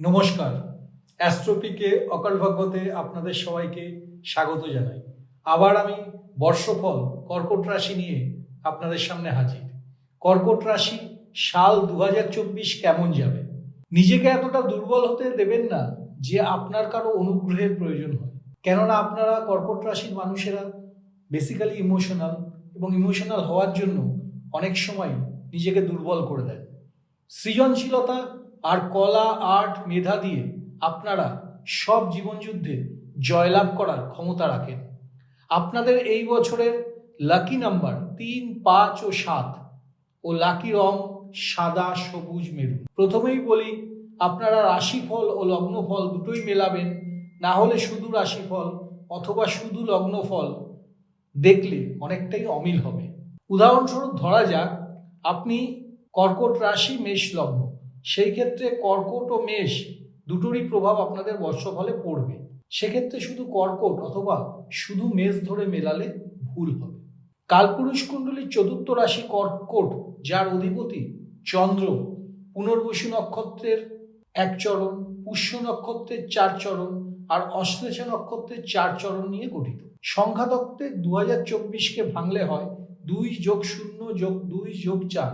নমস্কার। অ্যাস্ট্রোপিকে, অকাল ভাগ্যতে আপনাদের সবাইকে স্বাগত জানাই। আবার আমি বর্ষফল, কর্কট রাশি নিয়ে আপনাদের সামনে হাজির। কর্কট রাশি সাল দু হাজার চব্বিশ কেমন যাবে? নিজেকে এতটা দুর্বল হতে দেবেন না যে আপনার কারও অনুগ্রহের প্রয়োজন হয়। কেননা আপনারা কর্কট রাশির মানুষেরা বেসিক্যালি ইমোশনাল এবং ইমোশনাল হওয়ার জন্য অনেক সময় নিজেকে দুর্বল করে দেন। সৃজনশীলতা আর কলা, আর্ট, মেধা দিয়ে আপনারা সব জীবনযুদ্ধে জয়লাভ করার ক্ষমতা রাখেন। আপনাদের এই বছরের লাকি নাম্বার তিন, পাঁচ ও সাত ও লাকি রং সাদা, সবুজ, মেরুন। প্রথমেই বলি, আপনারা রাশিফল ও লগ্নফল দুটোই মেলাবেন। না হলে শুধু রাশিফল অথবা শুধু লগ্নফল দেখলে অনেকটাই অমিল হবে। উদাহরণস্বরূপ ধরা যাক, আপনি কর্কট রাশি, মেষ লগ্ন। সেই ক্ষেত্রে কর্কট ও মেষ দুটোরই প্রভাব আপনাদের বর্ষফলে পড়বে। সেক্ষেত্রে শুধু কর্কট অথবা শুধু মেষ ধরে মেলালে ভুল হবে। কালপুরুষ কুণ্ডলীর চতুর্থ রাশি কর্কট, যার অধিপতি চন্দ্র। পুনর্বসু নক্ষত্রের এক চরণ, পুষ্য নক্ষত্রের চার চরণ আর অশ্লেষা নক্ষত্রের চার চরণ নিয়ে গঠিত। সংখ্যাতত্ত্বে দু হাজার চব্বিশকে ভাঙলে হয় দুই যোগ শূন্য যোগ দুই যোগ চার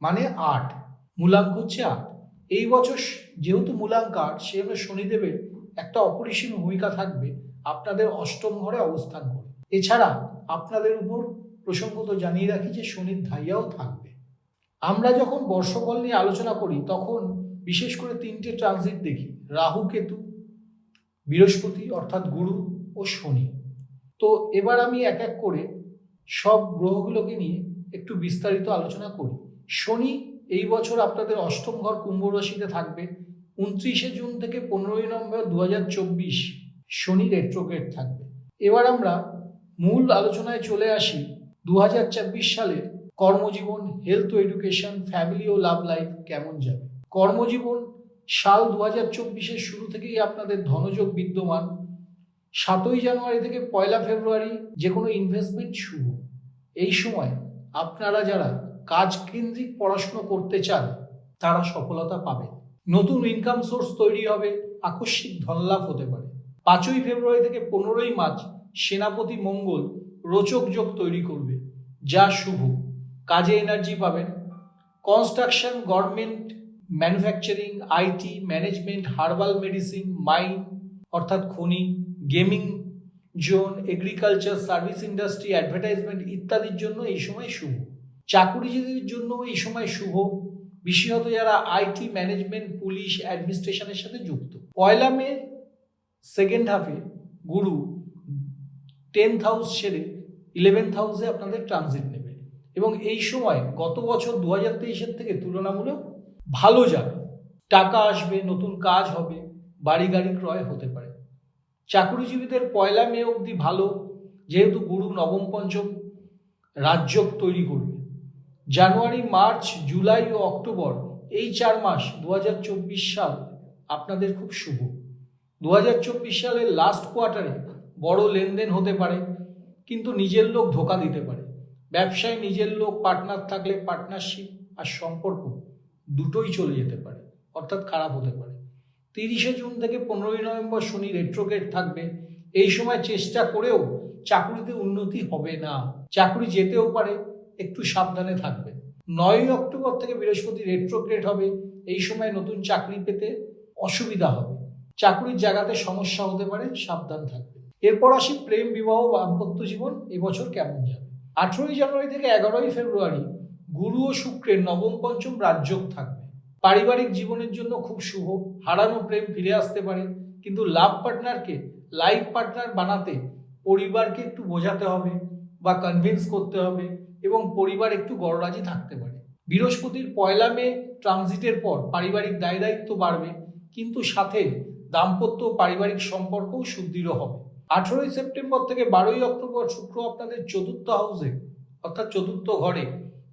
মানে আট। মূলাঙ্ক হচ্ছে আট। এই বছর যেহেতু মূলাঙ্ক আট সেজন্য শনিদেবের একটা অপরিসীম ভূমিকা থাকবে আপনাদের অষ্টম ঘরে অবস্থান করে। এছাড়া আপনাদের উপর প্রসঙ্গত জানিয়ে রাখি যে শনির ধাইয়াও থাকবে। আমরা যখন বর্ষফল নিয়ে আলোচনা করি, তখন বিশেষ করে তিনটে ট্রানজিট দেখি, রাহু, কেতু, বৃহস্পতি অর্থাৎ গুরু ও শনি। তো এবার আমি এক এক করে সব গ্রহগুলোকে নিয়ে একটু বিস্তারিত আলোচনা করি। শনি এই বছর আপনাদের অষ্টম ঘর কুম্ভ রাশিতে থাকবে। উনত্রিশে জুন থেকে পনেরোই নভেম্বর দু চব্বিশ শনি রেট্রোগ্রেড থাকবে। এবার আমরা মূল আলোচনায় চলে আসি দু সালের কর্মজীবন হেলথ ও এডুকেশন ফ্যামিলি ও লাভ লাইফ কেমন যাবে? কর্মজীবন সাল দু হাজার চব্বিশের শুরু থেকেই আপনাদের ধনযোগ বিদ্যমান। সাতই জানুয়ারি থেকে পয়লা ফেব্রুয়ারি যে কোনো ইনভেস্টমেন্ট শুভ। এই সময় আপনারা যারা কাজ কেন্দ্রিক পড়াশুনো করতে চান, তারা সফলতা পাবে নতুন ইনকাম সোর্স তৈরি হবে, আকস্মিক ধনলাভ হতে পারে। পাঁচই ফেব্রুয়ারি থেকে পনেরোই মার্চ সেনাপতি মঙ্গল রোচক যোগ তৈরি করবে, যা শুভ। কাজে এনার্জি পাবেন। Construction government manufacturing IT management herbal medicine mine অর্থাৎ খনি gaming zone agriculture service industry advertisement ইত্যাদির জন্য এই সময় শুভ। চাকুরিজীবীদের জন্য এই সময় শুভ। বিশেষত যারা আইটি ম্যানেজমেন্ট, পুলিশ, অ্যাডমিনিস্ট্রেশনের সাথে যুক্ত। পয়লা মে সেকেন্ড হাফে গুরু টেন্থ হাউস ছেড়ে ইলেভেন্থ হাউসে আপনাদের ট্রানজিট নেবে। এবং এই সময় গত বছর দু হাজার তেইশের থেকে তুলনামূলক ভালো যাবে। টাকা আসবে, নতুন কাজ হবে বাড়ি গাড়ি ক্রয় হতে পারে। চাকরিজীবীদের পয়লা মে অবধি ভালো। যেহেতু গুরু নবম পঞ্চম রাজযোগ তৈরি করবে। জানুয়ারি, মার্চ, জুলাই ও অক্টোবর এই চার মাস দু হাজার চব্বিশ সাল আপনাদের খুব শুভ। দু হাজার চব্বিশ সালের লাস্ট কোয়ার্টারে বড় লেনদেন হতে পারে, কিন্তু নিজের লোক ধোকা দিতে পারে। ব্যবসায় নিজের লোক পার্টনার থাকলে পার্টনারশিপ আর সম্পর্ক দুটোই চলে যেতে পারে, অর্থাৎ খারাপ হতে পারে। তিরিশে জুন থেকে পনেরোই নভেম্বর শনি রেট্রোগেট থাকবে, এই সময় চেষ্টা করেও চাকুরিতে উন্নতি হবে না। চাকুরি যেতেও পারে একটু সাবধানে থাকবে। নয়ই অক্টোবর থেকে বৃহস্পতি রেট্রোগ্রেড হবে, এই সময় নতুন চাকরি পেতে অসুবিধা হবে। চাকরির জায়গাতে সমস্যা হতে পারে, সাবধান থাকবে। এরপর আসি প্রেম, বিবাহ দাম্পত্য জীবন এবছর কেমন যাবে? আঠেরোই জানুয়ারি থেকে এগারোই ফেব্রুয়ারি গুরু ও শুক্রের নবম, পঞ্চম রাজযোগ থাকবে। পারিবারিক জীবনের জন্য খুব শুভ, হারানো প্রেম ফিরে আসতে পারে, কিন্তু লাভ পার্টনারকে, লাইফ পার্টনার বানাতে পরিবারকে একটু বোঝাতে হবে বা কনভিন্স করতে হবে এবং পরিবার একটু গড়রাজি থাকতে পারে। বৃহস্পতির পয়লা মে ট্রানজিটের পর পারিবারিক দায় দায়িত্ব বাড়বে, কিন্তু সাথে দাম্পত্য পারিবারিক সম্পর্কও সুদৃঢ় হবে। আঠেরোই সেপ্টেম্বর থেকে বারোই অক্টোবর শুক্র আপনাদের চতুর্থ হাউসে, অর্থাৎ চতুর্থ ঘরে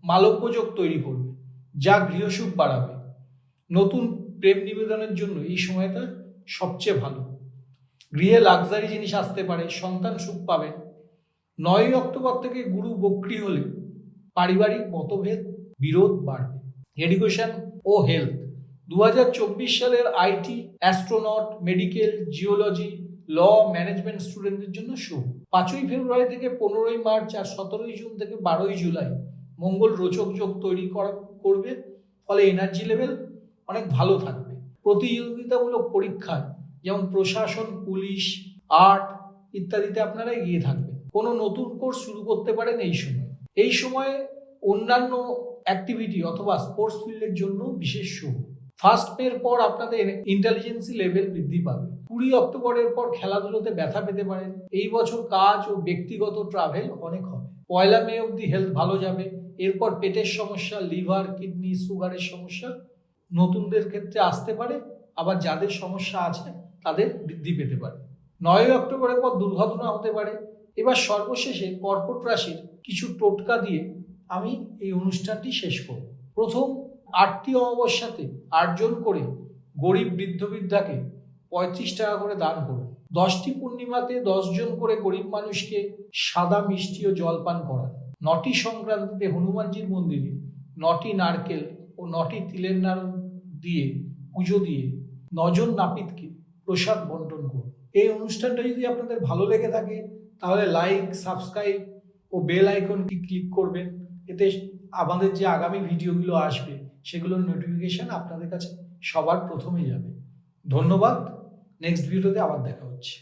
মালব্যযোগ তৈরি করবে, যা গৃহসুখ বাড়াবে। নতুন প্রেম নিবেদনের জন্য এই সময়টা সবচেয়ে ভালো। গৃহে লাক্সারি জিনিস আসতে পারে, সন্তান সুখ পাবেন। নয়ই অক্টোবর থেকে গুরু বক্রি হলে পারিবারিক মতভেদ, বিরোধ বাড়বে। এডুকেশন ও হেলথ দু হাজার চব্বিশ সালের IT astronaut medical geology law management স্টুডেন্টদের জন্য শুভ পাঁচই ফেব্রুয়ারি থেকে পনেরোই মার্চ আর সতেরোই জুন থেকে বারোই জুলাই মঙ্গল রোচক যোগ তৈরি করা করবে, ফলে এনার্জি লেভেল অনেক ভালো থাকবে। প্রতিযোগিতামূলক পরীক্ষায় যেমন প্রশাসন, পুলিশ আর্ট ইত্যাদিতে আপনারা এগিয়ে থাকবেন। কোনো নতুন কোর্স শুরু করতে পারেন এই সময়। এই সময়ে অন্যান্য অ্যাক্টিভিটি অথবা স্পোর্টস ফিল্ডের জন্য বিশেষ শুভ ফার্স্ট মের পর আপনাদের ইন্টেলিজেন্সি লেভেল বৃদ্ধি পাবে। কুড়ি অক্টোবরের পর খেলাধুলোতে ব্যথা পেতে পারেন এই বছর কাজ ও ব্যক্তিগত ট্রাভেল অনেক হবে। পয়লা মে অবধি হেলথ ভালো যাবে। এরপর পেটের সমস্যা লিভার কিডনি সুগারের সমস্যা নতুনদের ক্ষেত্রে আসতে পারে। আবার যাদের সমস্যা আছে, তাদের বৃদ্ধি পেতে পারে। নয় অক্টোবরের পর দুর্ঘটনা হতে পারে। এবার সর্বশেষে কর্কট রাশির কিছু টোটকা দিয়ে আমি এই অনুষ্ঠানটি শেষ করব। প্রথম আটটি অমাবস্যাতে আটজন করে গরিব বৃদ্ধ বৃদ্ধাকে পঁয়ত্রিশ টাকা করে দান করুন। দশটি পূর্ণিমাতে দশজন করে গরিব মানুষকে সাদা মিষ্টি ও জলপান করান। নটি সংক্রান্তিতে হনুমানজির মন্দিরে নটি নারকেল ও নটি তিলের নাড়ু দিয়ে পুজো দিয়ে নজন নাপিতকে প্রসাদ বন্টন করুন। এই অনুষ্ঠানটা যদি আপনাদের ভালো লেগে থাকে, তাহলে লাইক সাবস্ক্রাইব ও বেল আইকনটি ক্লিক করবেন এতে আমাদের যে আগামী ভিডিওগুলো আসবে, সেগুলোর নোটিফিকেশান আপনাদের কাছে সবার প্রথমে যাবে। ধন্যবাদ। নেক্সট ভিডিওতে আবার দেখা হচ্ছে।